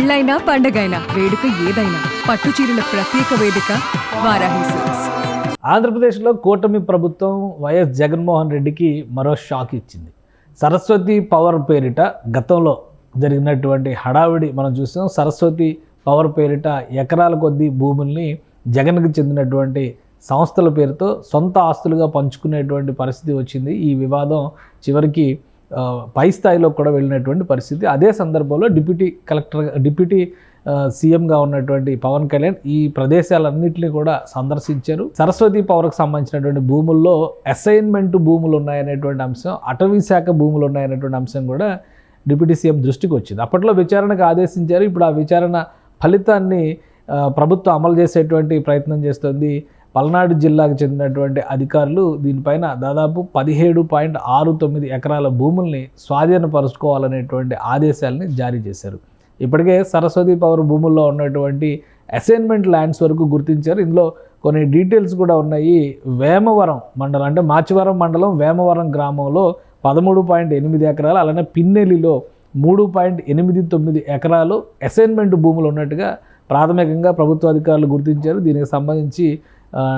పెళ్ళైనా పండగైనా వేడుక ఏదైనా పట్టు చీరల ప్రత్యేక వేదిక వారాహి సిల్క్స్. ఆంధ్రప్రదేశ్లో కూటమి ప్రభుత్వం వైఎస్ జగన్మోహన్ రెడ్డికి మరో షాక్ ఇచ్చింది. సరస్వతి పవర్ పేరిట గతంలో జరిగినటువంటి హడావిడి మనం చూసాం. సరస్వతి పవర్ పేరిట ఎకరాల కొద్దీ భూముల్ని జగన్కి చెందినటువంటి సంస్థల పేరుతో సొంత ఆస్తులుగా పంచుకునేటువంటి పరిస్థితి వచ్చింది. ఈ వివాదం చివరికి పై స్థాయిలో కూడా వెళ్ళినటువంటి పరిస్థితి. అదే సందర్భంలో డిప్యూటీ కలెక్టర్ డిప్యూటీ సీఎంగా ఉన్నటువంటి పవన్ కళ్యాణ్ ఈ ప్రదేశాలన్నింటినీ కూడా సందర్శించారు. సరస్వతి పవర్కి సంబంధించినటువంటి భూముల్లో అసైన్మెంట్ భూములు ఉన్నాయనేటువంటి అంశం అటవీ శాఖ భూములు ఉన్నాయనేటువంటి అంశం కూడా డిప్యూటీ సీఎం దృష్టికి వచ్చింది. అప్పట్లో విచారణకు ఆదేశించారు. ఇప్పుడు ఆ విచారణ ఫలితాన్ని ప్రభుత్వం అమలు చేసేటువంటి ప్రయత్నం చేస్తుంది. పల్నాడు జిల్లాకు చెందినటువంటి అధికారులు దీనిపైన దాదాపు పదిహేడు పాయింట్ ఆరు తొమ్మిది ఎకరాల భూముల్ని స్వాధీనపరుచుకోవాలనేటువంటి ఆదేశాలని జారీ చేశారు. ఇప్పటికే సరస్వతి పవర్ భూముల్లో ఉన్నటువంటి అసైన్మెంట్ ల్యాండ్స్ వరకు గుర్తించారు. ఇందులో కొన్ని డీటెయిల్స్ కూడా ఉన్నాయి. వేమవరం మండలం అంటే మాచివరం మండలం వేమవరం గ్రామంలో పదమూడు పాయింట్ ఎనిమిది ఎకరాలు అలానే పిన్నెలిలో మూడు పాయింట్ ఎనిమిది తొమ్మిది ఎకరాలు అసైన్మెంట్ భూములు ఉన్నట్టుగా ప్రాథమికంగా ప్రభుత్వ అధికారులు గుర్తించారు. దీనికి సంబంధించి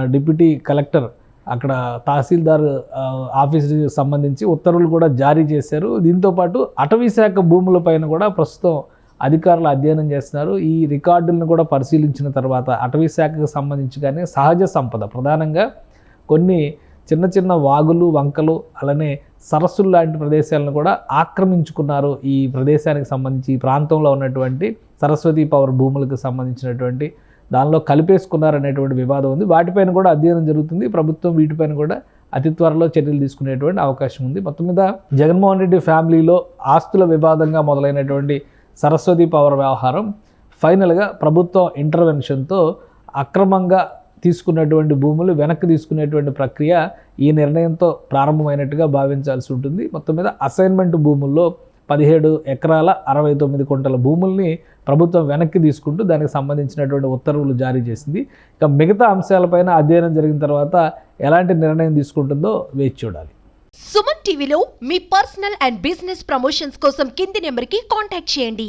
డిప్యూటీ కలెక్టర్ అక్కడ తహసీల్దార్ ఆ, ఆఫీస్కి సంబంధించి ఉత్తర్వులు కూడా జారీ చేశారు. దీంతోపాటు అటవీశాఖ భూములపైన కూడా ప్రస్తుతం అధికారులు అధ్యయనం చేస్తున్నారు. ఈ రికార్డులను కూడా పరిశీలించిన తర్వాత అటవీ శాఖకు సంబంధించి కానీ సహజ సంపద ప్రధానంగా కొన్ని చిన్న చిన్న వాగులు వంకలు అలానే సరస్సులు లాంటి ప్రదేశాలను కూడా ఆక్రమించుకున్నారు. ఈ ప్రదేశానికి సంబంధించి ఈ ప్రాంతంలో ఉన్నటువంటి సరస్వతి పవర్ భూములకు సంబంధించినటువంటి దానిలో కలిపేసుకున్నారనేటువంటి వివాదం ఉంది. వాటిపైన కూడా అధ్యయనం జరుగుతుంది. ప్రభుత్వం వీటిపైన కూడా అతి త్వరలో చర్యలు తీసుకునేటువంటి అవకాశం ఉంది. మొత్తం మీద జగన్మోహన్ రెడ్డి ఫ్యామిలీలో ఆస్తుల వివాదంగా మొదలైనటువంటి సరస్వతి పవర్ వ్యవహారం ఫైనల్గా ప్రభుత్వం ఇంటర్వెన్షన్తో అక్రమంగా తీసుకున్నటువంటి భూములు వెనక్కి తీసుకునేటువంటి ప్రక్రియ ఈ నిర్ణయంతో ప్రారంభమైనట్టుగా భావించాల్సి ఉంటుంది. మొత్తం మీద అసైన్మెంట్ భూముల్లో పదిహేడు ఎకరాల అరవై తొమ్మిది కుంటల భూముల్ని ప్రభుత్వం వెనక్కి తీసుకుంటూ దానికి సంబంధించినటువంటి ఉత్తర్వులు జారీ చేసింది. ఇక మిగతా అంశాలపైన అధ్యయనం జరిగిన తర్వాత ఎలాంటి నిర్ణయం తీసుకుంటుందో వేచి చూడాలి. సుమన్ టీవీలో మీ పర్సనల్ అండ్ బిజినెస్ ప్రమోషన్స్ కోసం కింది నెంబర్కి కాంటాక్ట్ చేయండి.